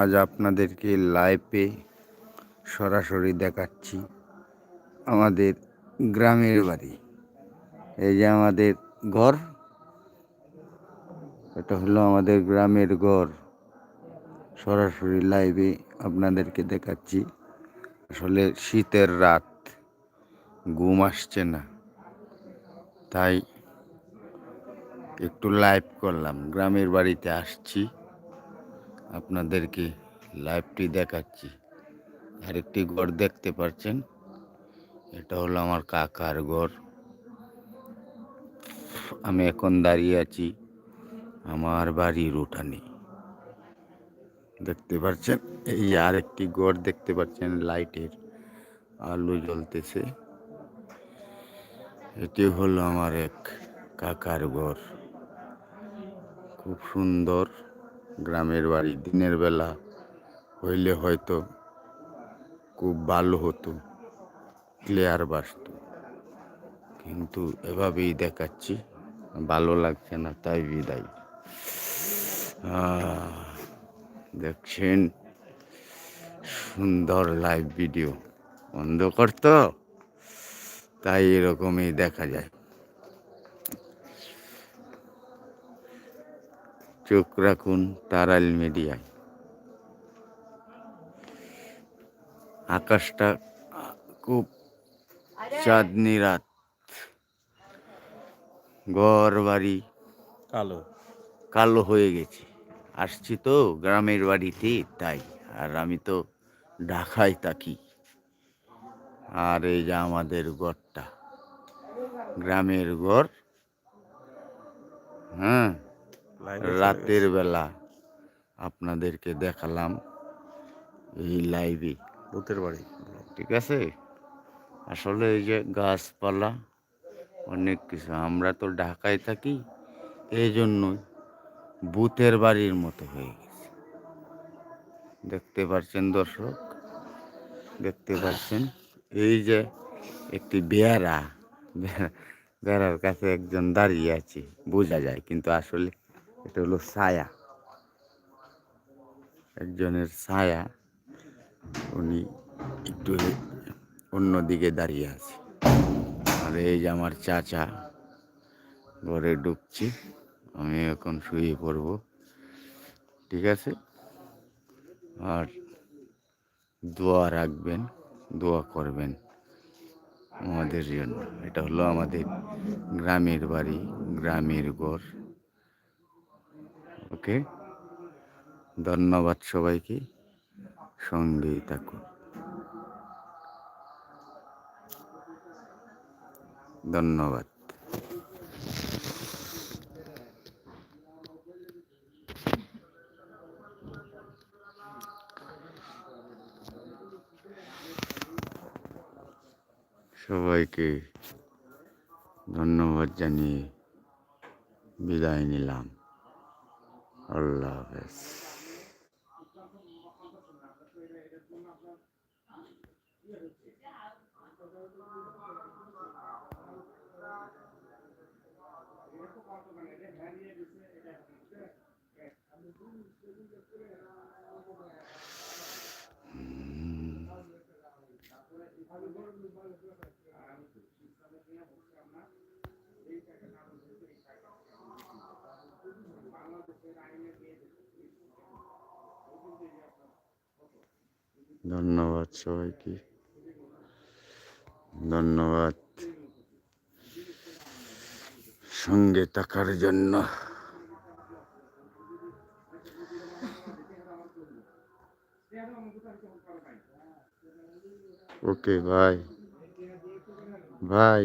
আজ আপনাদেরকে লাইভে সরাসরি দেখাচ্ছি আমাদের গ্রামের বাড়ি। এই যে আমাদের ঘর, এটা হলো আমাদের গ্রামের ঘর। সরাসরি লাইভে আপনাদেরকে দেখাচ্ছি। আসলে শীতের রাত, ঘুম আসছে না। তাই একটু লাইভ করলাম। গ্রামের বাড়িতে আসছি। আপনাদেরকে লাইভটি দেখাচ্ছি। আরেকটি ঘর দেখতে পাচ্ছেন। এটা হলো আমার কাকার ঘর। আমি এখন দাঁড়িয়ে আছি আমার বাড়ির উঠানে। দেখতে পাচ্ছেন? এই আরেকটি ঘর দেখতে পাচ্ছেন, লাইটের আলো জ্বলতেছে। এটি হলো আমার এক কাকার ঘর। খুব সুন্দর। গ্রামের বাড়ি দিনের বেলা হইলে হয়তো খুব ভালো হতো ক্লিয়ার বাসত। কিন্তু এভাবেই দেখাচ্ছি, ভালো লাগছে না, তাই বিদায়। দেখছেন? সুন্দর লাইভ ভিডিও বন্ধ তো? তাই এরকমই দেখা যায়। চোখ রাখুন তারাল মিডিয়ায়। আকাশটা খুব চাঁদনি রাত। ঘর বাড়ি কালো। কালো হয়ে গেছে। আসছি তো গ্রামের বাড়িতে তাই। আর আমি তো ঢাকায় থাকি। আর এই যে আমাদের ঘরটা গ্রামের ঘর হ্যাঁ? রাতের বেলা আপনাদেরকে দেখালাম এই লাইভে ভূতের বাড়ি। ঠিক আছে? আসলে এই যে গাছপালা অনেক কিছু। আমরা তো ঢাকায় থাকি এই জন্য ভূতের বাড়ির মতো হয়ে গেছে। দেখতে পাচ্ছেন দর্শক? দেখতে পাচ্ছেন এই যে একটি বেড়া- বেড়ার কাছে একজন দাঁড়িয়ে আছে বোঝা যায়। কিন্তু আসলে এটা হলো ছায়া। একজনের ছায়া, উনি একটু অন্যদিকে দাঁড়িয়ে আছে। আর এই যে আমার চাচা ঘরে ঢুকছি, আমি এখন শুয়ে পড়ব। ঠিক আছে? আর দোয়া রাখবেন, দোয়া করবেন আমাদের জন্য। এটা হলো আমাদের গ্রামের বাড়ি, গ্রামের ঘর। ওকে ধন্যবাদ সবাইকে। সঙ্গেই থাকুন ধন্যবাদ। সবাইকে ধন্যবাদ জানিয়ে বিদায় নিলাম। আল্লাহ হাফেজ ধন্যবাদ সবাইকে। ধন্যবাদ। সঙ্গে থাকার জন্য। ওকে বাই বাই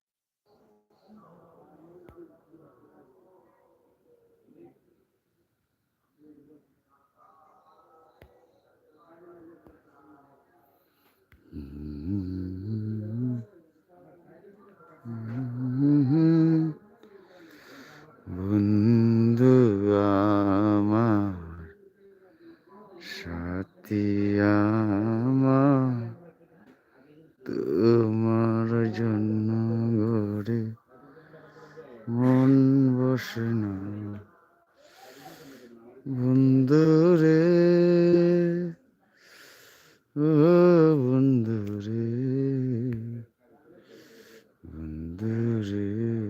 দূর